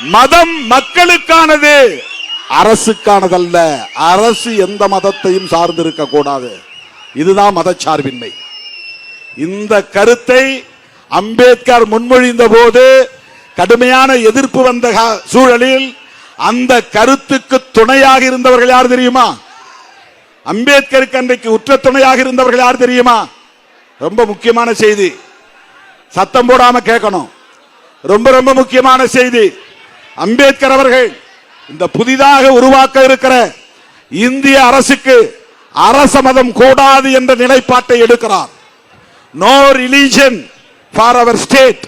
மதம் மக்களுக்கானது. அரசுக்கானதல்ல. அரசு எந்த மதத்தையும் சார்ந்திருக்க கூடாது. இதுதான் மதச்சார்பின்மை. இந்த கருத்தை அம்பேத்கர் முன்மொழிந்த போது கடுமையான எதிர்ப்பு வந்த சூழலில் அந்த கருத்துக்கு துணையாக இருந்தவர்கள் யார் தெரியுமா? அம்பேத்கருக்கு அன்றைக்கு உற்ற துணையாக இருந்தவர்கள் யார் தெரியுமா? ரொம்ப முக்கியமான செய்தி. சத்தம் போடாம கேட்கணும். ரொம்ப ரொம்ப முக்கியமான செய்தி. அம்பேத்கர் அவர்கள் இந்த புதிதாக உருவாக்க இருக்கிற இந்திய அரசுக்கு அரச மதம் கூடாது என்ற நிலைப்பாட்டை எடுக்கிறார். No religion for our state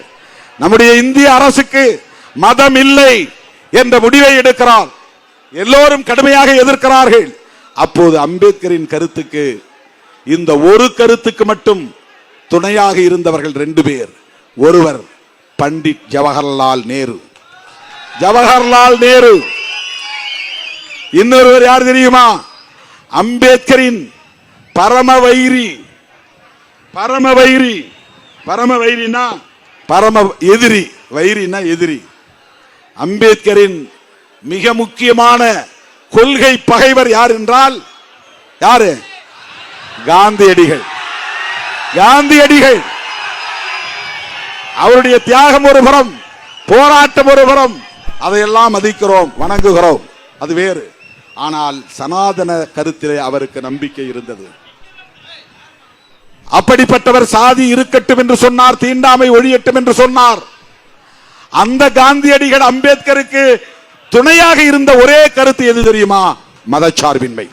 நம்முடைய இந்திய அரசுக்கு மதம் இல்லை என்ற முடிவை எடுக்கிறார். எல்லோரும் கடுமையாக எதிர்க்கிறார்கள். அப்போது அம்பேத்கரின் கருத்துக்கு இந்த ஒரு கருத்துக்கு மட்டும் துணையாக இருந்தவர்கள் ரெண்டு பேர். ஒருவர் பண்டிட் ஜவஹர்லால் நேரு. ஜவஹர்லால் நேரு. இன்னொருவர் யார் தெரியுமா? அம்பேத்கரின் பரம வைரி பரம வைரி பரம வைரினா பரம எதிரி. வைரினா எதிரி. அம்பேத்கரின் மிக முக்கியமான கொள்கை பகைவர் யார் என்றால் யாரு? காந்தியடிகள். காந்தியடிகள். அவருடைய தியாகம் ஒரு புறம் போராட்டம் ஒரு புறம் அதையெல்லாம் மதிக்கிறோம் வணங்குகிறோம். அது வேறு. ஆனால் சனாதன கருத்திலே அவருக்கு நம்பிக்கை இருந்தது. அப்படிப்பட்டவர் சாதி இருக்கட்டும் என்று சொன்னார் தீண்டாமை ஒழியட்டும் என்று சொன்னார். அந்த காந்தியடிகள் அம்பேத்கருக்கு துணையாக இருந்த ஒரே கருத்து எது தெரியுமா? மதச்சார்பின்மை.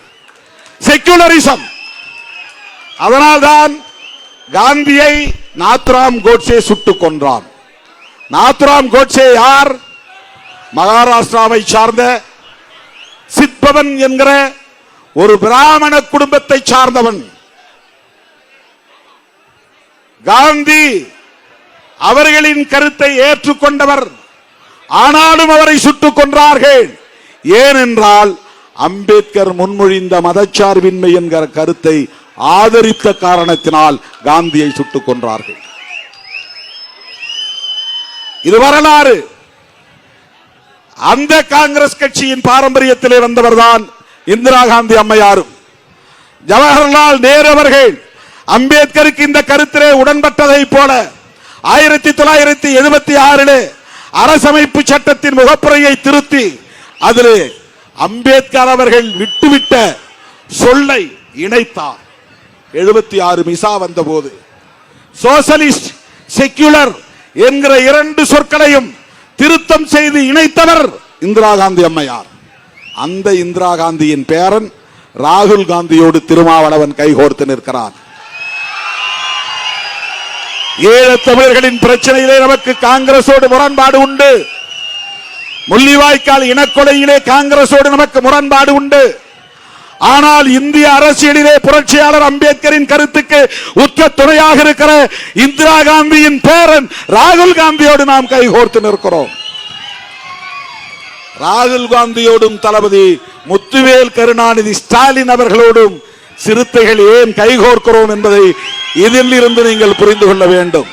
செக்குலரிசம் அதனால்தான் காந்தியை நாத்ராம் கோட்சே சுட்டுக் கொன்றான். நாத்ராம் கோட்சே யார்? மகாராஷ்டிராவை சார்ந்த சித்பவன் என்கிற ஒரு பிராமண குடும்பத்தை சார்ந்தவன். காந்தி அவர்களின் கருத்தை ஏற்றுக்கொண்டவர். ஆனாலும் அவரை சுட்டுக் கொன்றார்கள். ஏனென்றால் அம்பேத்கர் முன்மொழிந்த மதச்சார்பின்மை என்கிற கருத்தை ஆதரித்த காரணத்தினால் காந்தியை சுட்டுக் கொன்றார்கள். இது வரலாறு. அந்த காங்கிரஸ் கட்சியின் பாரம்பரியத்திலே வந்தவர்தான் இந்திரா காந்தி அம்மையாரும். ஜவஹர்லால் நேரு அவர்கள் அம்பேத்கருக்கு இந்த கருத்திலே உடன்பட்டதை போல ஆயிரத்தி தொள்ளாயிரத்தி எழுபத்தி ஆறிலே அரசமைப்பு சட்டத்தின் முகப்புரையை திருத்தி அதிலே அம்பேத்கர் அவர்கள் விட்டுவிட்ட சொல்லை இணைத்தார். எழுபத்தி ஆறு மிசா வந்தபோது சோசலிஸ்ட் செக்யூலர் என்கிற இரண்டு சொற்களையும் திருத்தம் செய்து இணைத்தவர் இந்திரா காந்தி அம்மையார். அந்த இந்திரா காந்தியின் பேரன் ராகுல் காந்தியோடு திருமாவளவன் கைகோர்த்து நிற்கிறான் ஈழத் தமிழர்களின் பிரச்சனையிலே நமக்கு காங்கிரசோடு முரண்பாடு உண்டு. முள்ளிவாய்க்கால் இனக்கொலையிலே காங்கிரசோடு நமக்கு முரண்பாடு உண்டு. ஆனால் இந்திய அரசியலிலே புரட்சியாளர் அம்பேத்கரின் கருத்துக்கு உற்ற துணையாக இருக்கிற இந்திரா காந்தியின் பேரன் ராகுல் காந்தியோடு நாம் கைகோர்த்து நிற்கிறோம். ராகுல் காந்தியோடும் தளபதி முத்துவேல் கருணாநிதி ஸ்டாலின் அவர்களோடும் சிறுத்தைகள் ஏன் கைகோர்க்கிறோம் என்பதை இதில் இருந்து நீங்கள் புரிந்து கொள்ள வேண்டும்.